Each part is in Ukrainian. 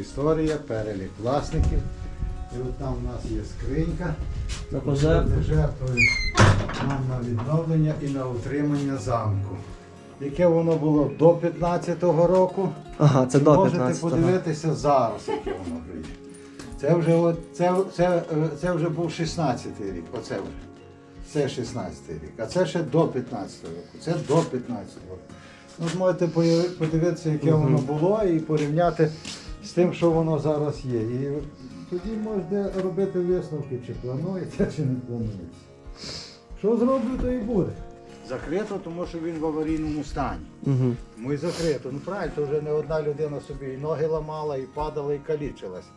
історія, перелік власників. І от там у нас є скринька. На Люди пожертву. жертвують нам на відновлення і на утримання замку. Яке воно було до 15-го року. Ага, це до Можете 15-го. подивитися зараз, яке воно є. Це вже, от, це, це, е, це вже був 16-й рік. Оце вже. Це 16-й рік. А це ще до 15-го року. Це до 15-го року. Ну, можете подивитися, яке воно було, і порівняти тим, що воно зараз є. І тоді можете робити висновки, чи планується, чи не планується. Що зроблю, то і буде. Закрито, тому що він в аварійному стані. Угу. Тому і закрито. Ну правильно, то вже не одна людина собі і ноги ламала, і падала, і калічилась.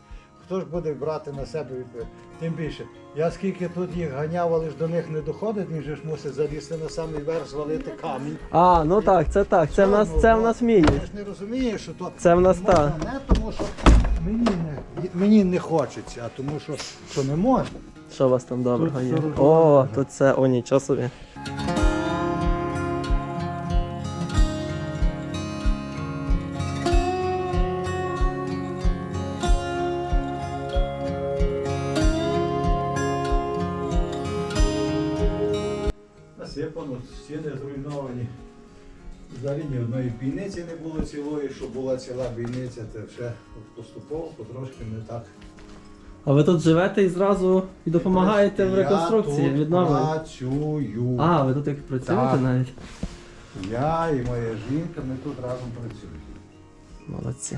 Хто ж буде брати на себе відповідь? Тим більше, я скільки тут їх ганяв, але ж до них не доходить, він же ж мусить залізти на самий верх, звалити камінь. А, ну так, це так. Це в нас, це в нас Я міні. ж не розумію, що то Це в нас не можна та. не тому, що мені не, мені не хочеться, а тому, що, що не можна. Що у вас там доброго Тут є? О, тут це, о, нічого собі. Ні одної бійниці не було цілої, що була ціла бійниця, це все поступово, потрошки не так. А ви тут живете і зразу і допомагаєте в Я реконструкції, тут відновленні? працюю. А, ви тут як працюєте Так. навіть? Я і моя жінка, ми тут разом працюємо. Молодці.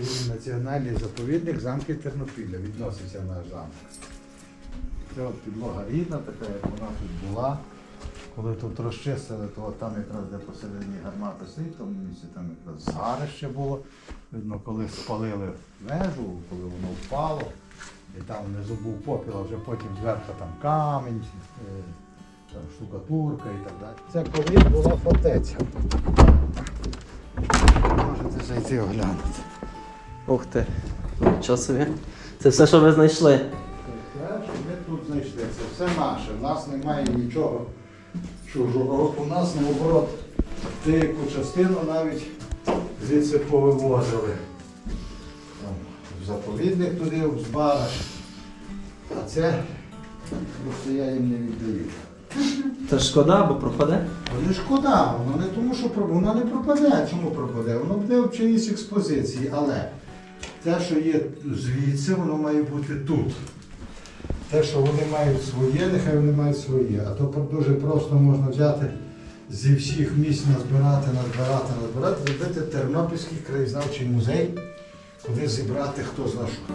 І національний заповідник замки Тернопілля відноситься наш замок. Це от підлога рідна, така як вона тут була. Коли тут розчистили, то там якраз де посередині гармата стоїть, в тому місці там якраз згарище було. Видно, коли спалили вежу, коли воно впало, і там внизу був попіл, а вже потім зверху там камінь, е, там штукатурка і так далі. Це колись була фортеця. Можете зайти оглянути. Ух ти. Нічого собі. Це все, що ви знайшли. Це, що ми тут знайшли, це все наше. У нас немає нічого чужого. У нас наоборот деяку частину навіть звідси повивозили. Там, в заповідник туди, в збараж. А це просто я їм не віддаю. Це ж шкода, бо пропаде. Вони шкода, воно не тому, що воно не пропаде. Чому пропаде? Воно буде в чиїсь експозиції, але те, що є звідси, воно має бути тут. Те, що вони мають своє, нехай вони мають своє. А то дуже просто можна взяти зі всіх місць назбирати, назбирати, назбирати, зробити Тернопільський краєзнавчий музей, куди зібрати хто зна що.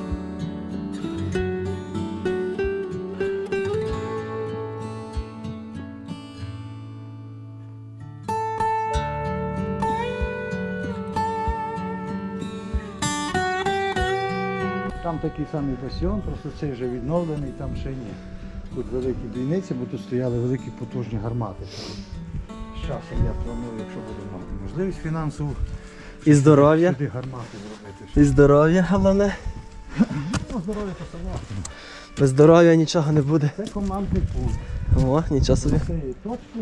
Такий самий басіон, просто цей вже відновлений, там ще ні. Тут великі бійниці, бо тут стояли великі потужні гармати. З часом я планую, якщо буду мати можливість фінансову, І здоров'я. сюди гармати зробити. І здоров'я, головне. Ну, здоров'я то само. Без здоров'я нічого не буде. Це командний пункт. О, нічого собі. З цієї точки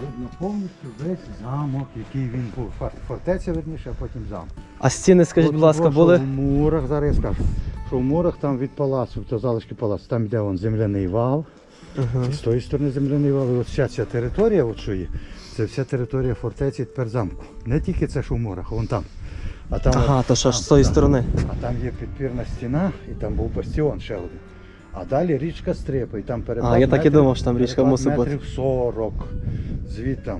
видно повністю весь замок, який він був. Фортеця, верніше, а потім замок. А стіни, скажіть, будь ласка, були. В мурах, зараз я скажу, що в морах там від палацу, то залишки палацу, там йде вон земляний вал. Ага. І з тої сторони земляний вал. І от вся ця територія, от що є, це вся територія фортеці тепер замку. Не тільки це, що в морах, а вон там. А там, Ага, от- то що ж з тої сторони. А там є підпірна стіна, і там був бастіон ще один. А далі річка Стрипа, і там перепад А, я так і метрів- думав, що там річка перепад мусить бути. метрів 40. Звідтам.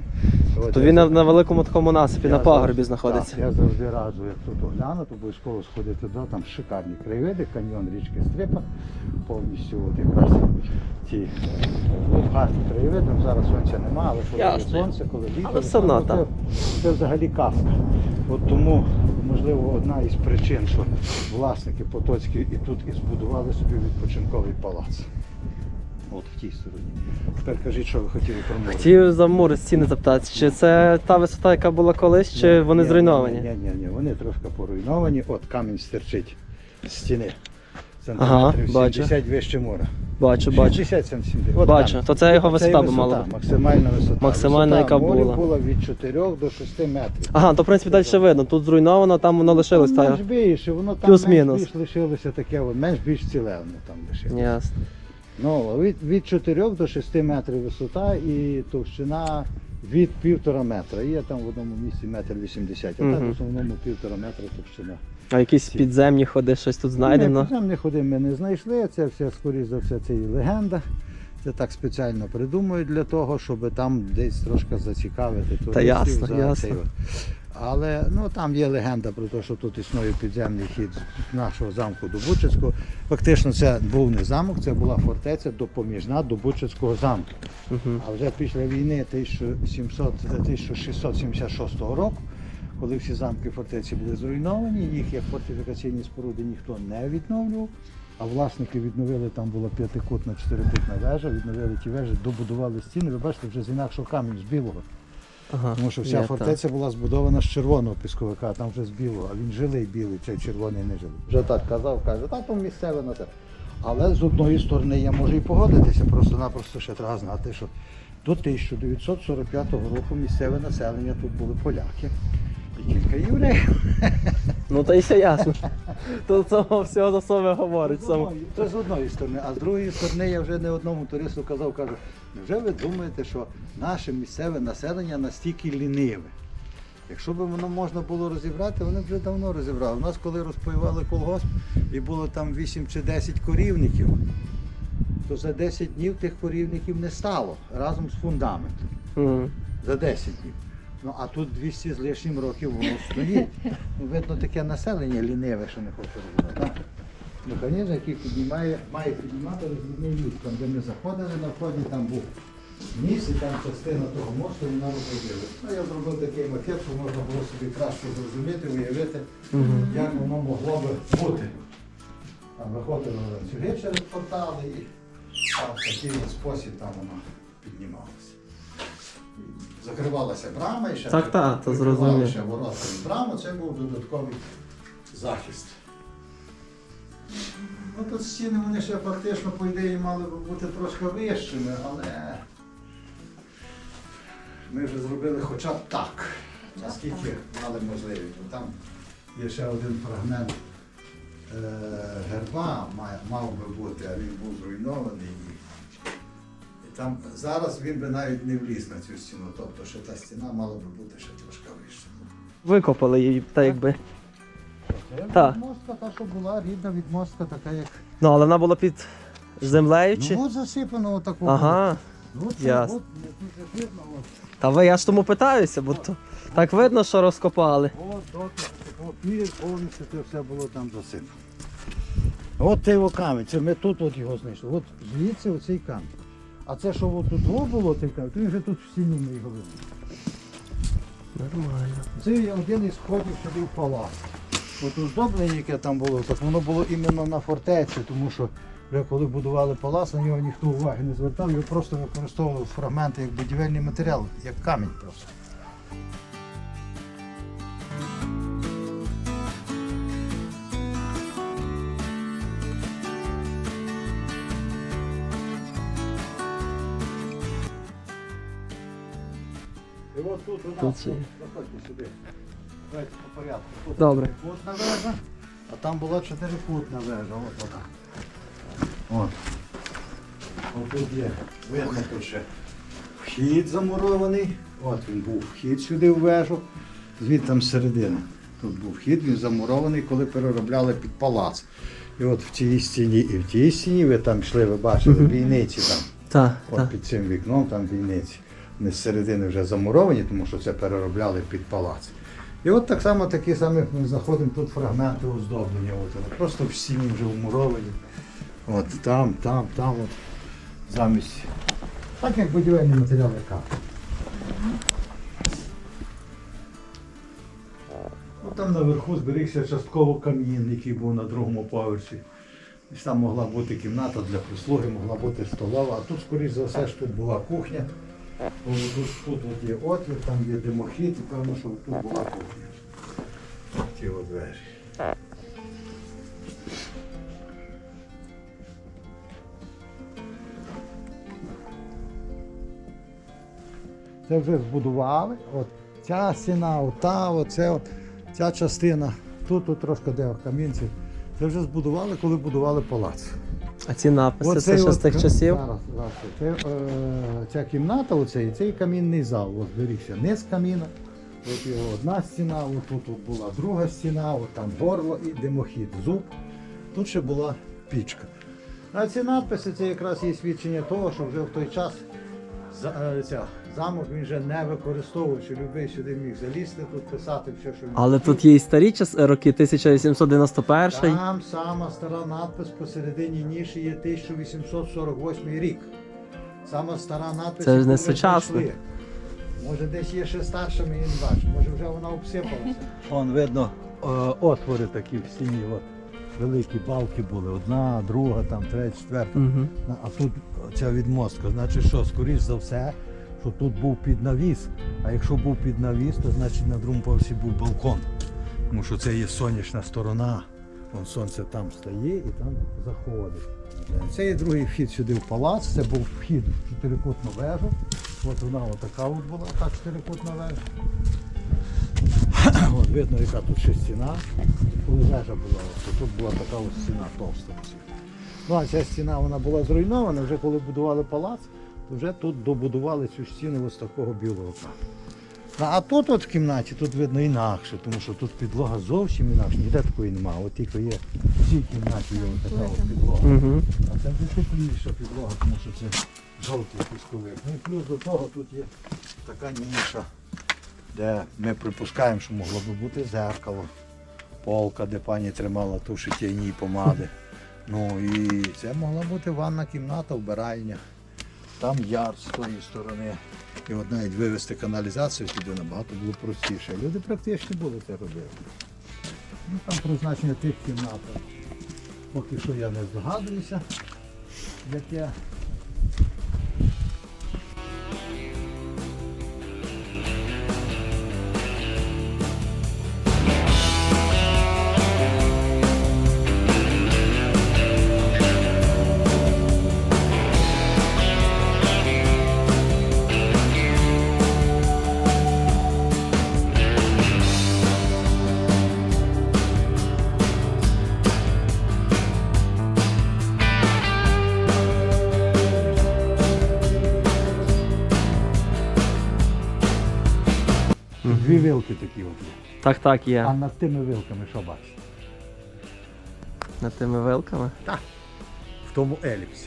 От То він на, на великому такому насипі, на пагорбі завжди- знаходиться. Так, я завжди раджу, як тут оглянути, обов'язково сходити туди, там шикарні краєвиди, каньйон річки Стрипа, повністю от якраз ті е, гарні краєвиди. Ну, Зараз сонця немає, але коли є Ясно. сонце, коли літо, Але все одно ну, там. це, це взагалі казка. От тому, можливо, одна із причин, що власники Потоцькі і тут і збудували собі відпочинковий палац. От в тій стороні. Тепер кажіть, що ви хотіли про море. Хотів за море стіни запитати, чи це та висота, яка була колись, чи вони Ні, зруйновані? Ні, ні, ні, вони трошки поруйновані. От камінь стерчить з стіни. Сантиметрів, бачу. 70 вище моря. Бачу, бачу. 60 сантиметрів. От Бачу. там. То це його Це висота би мала бути. Максимальна висота. Максимальна, висота яка моря була. була від 4 до 6 метрів. Ага, то в принципі далі видно. Тут зруйновано, там воно лишилось. Там менш більше, воно там Плюс-мінус. менш більш лишилося таке, от, менш більш ціле воно там лишилося. Ясно. Ну, від, від 4 до 6 метрів висота і товщина від півтора метра. Є там в одному місці метр 80, а так Мгм. в основному півтора метра товщина. А якісь підземні ходи, щось тут знайдено. Ні, не ходи ми не знайшли. Це все, скоріш за все, це і легенда. Це так спеціально придумують для того, щоб там десь трошки зацікавити туристів. ясно, за ясно. цей. Але ну, там є легенда про те, що тут існує підземний хід з нашого замку до Бучицького. Фактично це був не замок, це була фортеця допоміжна до Бучицького замку. Угу. А вже після війни 1700, 1676 року, коли всі замки фортеці були зруйновані, їх як фортифікаційні споруди ніхто не відновлював. А власники відновили, там була п'ятикутна, чотирикутна вежа, відновили ті вежі, добудували стіни. Ви бачите, вже з інакшого камінь, з білого. Ага. Тому що вся є, фортеця була збудована з червоного пісковика, там вже з білого, а він жилий білий, цей червоний не жилий. Вже так казав, каже, та там місцеве на це. Але з одної сторони я можу і погодитися, просто-напросто ще треба знати, що до 1945 року місцеве населення тут були поляки кілька євреїв. Ну та й все ясно. То цього всього за себе говорить. Само. Це з одної сторони, а з другої сторони я вже не одному туристу казав, кажу, невже ви думаєте, що наше місцеве населення настільки ліниве? Якщо б воно можна було розібрати, вони б вже давно розібрали. У нас коли розпаювали колгосп і було там 8 чи 10 корівників, то за 10 днів тих корівників не стало разом з фундаментом. За 10 днів. Ну а тут 200 з лишнім років воно стоїть. Ну, видно, таке населення ліниве, що не хоче розібрати. Механізм, який піднімає, має піднімати розвідний міст. Там, де ми заходили на вході, там був міст, і там частина того мосту вона розробила. Ну, я зробив такий макет, щоб можна було собі краще зрозуміти, уявити, як воно могло би бути. Там виходили ланцюги через портали і там в такий спосіб там воно піднімалося. І Закривалася брама і ще Так, так, то ще ворота від брами, це був додатковий захист. Ну тут стіни вони ще фактично, по ідеї, мали б бути трошки вищими, але ми вже зробили хоча б так, наскільки мали можливість. Бо Там є ще один фрагмент е, герба, мав би бути, а він був зруйнований. І, і там зараз він би навіть не вліз на цю стіну, тобто ще та стіна мала би бути ще трошки вища. Викопали її, так якби. Так. відмостка та, що була, рідна відмостка така, як. Ну, але вона була під землею чи? Ну от засипано отаку. Ага. Ну, це, ясно. от, тут же видно, от. Та ви я ж тому питаюся, бо то так видно, що розкопали. От, от, от, пір, повністю це все було там засипано. От цей о камінь, це ми тут от його знайшли. От звідси оцей камінь. А це, що от тут було ти камінь, то він вже тут в стіні не його. Нормально. Це один із входів сюди в палац. От оздоблення, яке там було, так воно було іменно на фортеці, тому що вже коли будували палац, на нього ніхто уваги не звертав, його просто використовували фрагменти як будівельний матеріал, як камінь просто. Тут Тут сюди. Давайте по порядку. Тут Добре. вежа, а там була чотирикутна вежа. От вона. От. От тут є. Видно тут ще вхід замурований. От він був вхід сюди в вежу. Звідти там середина. Тут був вхід, він замурований, коли переробляли під палац. І от в цій стіні і в тій стіні, ви там йшли, ви бачили, війниці там. Так, От так. під цим вікном там війниці. Вони з середини вже замуровані, тому що це переробляли під палац. І от так само такі самі ми знаходимо тут фрагменти оздоблення. От, просто в стіні вже вмуровані. От там, там, там, от замість. Так як будівельний матеріал яка. Там наверху зберігся частково камін, який був на другому поверсі. Там могла бути кімната для прислуги, могла бути столова, а тут, скоріш за все, ж тут була кухня. Тут от є отвір, там є димохід і певно, що тут була ті от двері. Це вже збудували. От Ця стіна, ота, оце, от, ця частина, тут, тут трошки де камінці. Це вже збудували, коли будували палац. А ці написи це Оцей ще з от тих ка- часів? Зараз, зараз. Це, е, ця кімната, оцей, цей камінний зал. От зберігся низ каміна. От його одна стіна, от тут от була друга стіна, от там горло і димохід, зуб. Тут ще була пічка. А ці надписи це якраз є свідчення того, що вже в той час за- е, ця, замок він вже не використовував, що любий сюди міг залізти, тут писати все, що він Але тут є і старі час, роки 1891. Там сама стара надпис посередині ніші є 1848 рік. Сама стара надпис. Це ж яку не ми сучасне. знайшли. Може десь є ще старша, ми її не бачимо. Може вже вона обсипалася. Вон видно е, отвори такі в стіні. От. Великі балки були. Одна, друга, там, третя, четверта. Угу. А тут ця відмостка, значить що, скоріш за все, що тут був під навіс. А якщо був під навіс, то значить на другому поверсі був балкон. Тому що це є сонячна сторона. Вон сонце там стає і там заходить. Це є другий вхід сюди в палац, це був вхід в чотирикутну вежу. От вона отака от була, та чотирикутна вежа. От видно, яка тут ще стіна. Коли вежа була, то тут була така ось стіна товста. Ну, а ця стіна вона була зруйнована, вже коли будували палац, вже тут добудували цю стіну ось такого білого каменю. Ну, А тут от в кімнаті тут видно інакше, тому що тут підлога зовсім інакше, ніде такої немає. От тільки є в цій кімнаті є така от підлога. Угу. А це вже тепліша підлога, тому що це жовтий пісковик. Ну і плюс до того тут є така ніша, де ми припускаємо, що могло би бути зеркало, полка, де пані тримала ту шитяйні помади. Ну і це могла бути ванна кімната, вбиральня. Там яр з тої сторони. І от навіть вивезти каналізацію сюди набагато було простіше. Люди практично були це робити. Ну, там призначення тих кімнат. Поки що я не здогадуюся, яке. Вилки такі от є. Так, так, А є. над тими вилками що бачите? Над тими вилками. В тому еліпсі.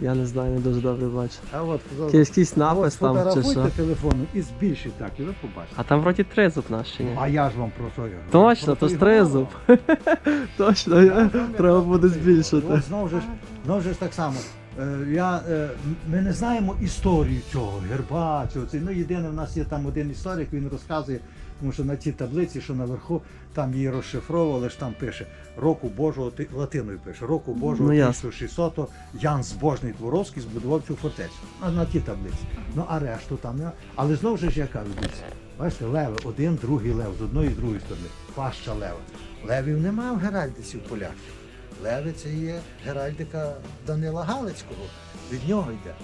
Я не знаю, не дуже добре бачу. А от, Якийсь, якийсь напис там чи фотографуйте телефоном і збільшіть так, і ви побачите. А там вроді тризуб наш чи ні? А я ж вам про що говорю? Точно, то ж тризуб. Точно, я- треба буде збільшити. Знову ж, знову ж так само. Е, Я, е, ми не знаємо історію цього герба. Цього, ну, єдине, в нас є там один історик, він розказує, тому що на цій таблиці, що наверху, там її розшифровували, ж там пише року Божого, латиною пише, року Божого Ну, Ян Збожний Творовський збудував цю фортецю. На, на тій таблиці. Ну а решту там. Але знову ж я кажу, бачите, леви, один, другий лев, з одної і з другої сторони. Паща лева. Левів немає в Геральдиці в полях. Леви це є Геральдика Данила Галицького. Від нього йде.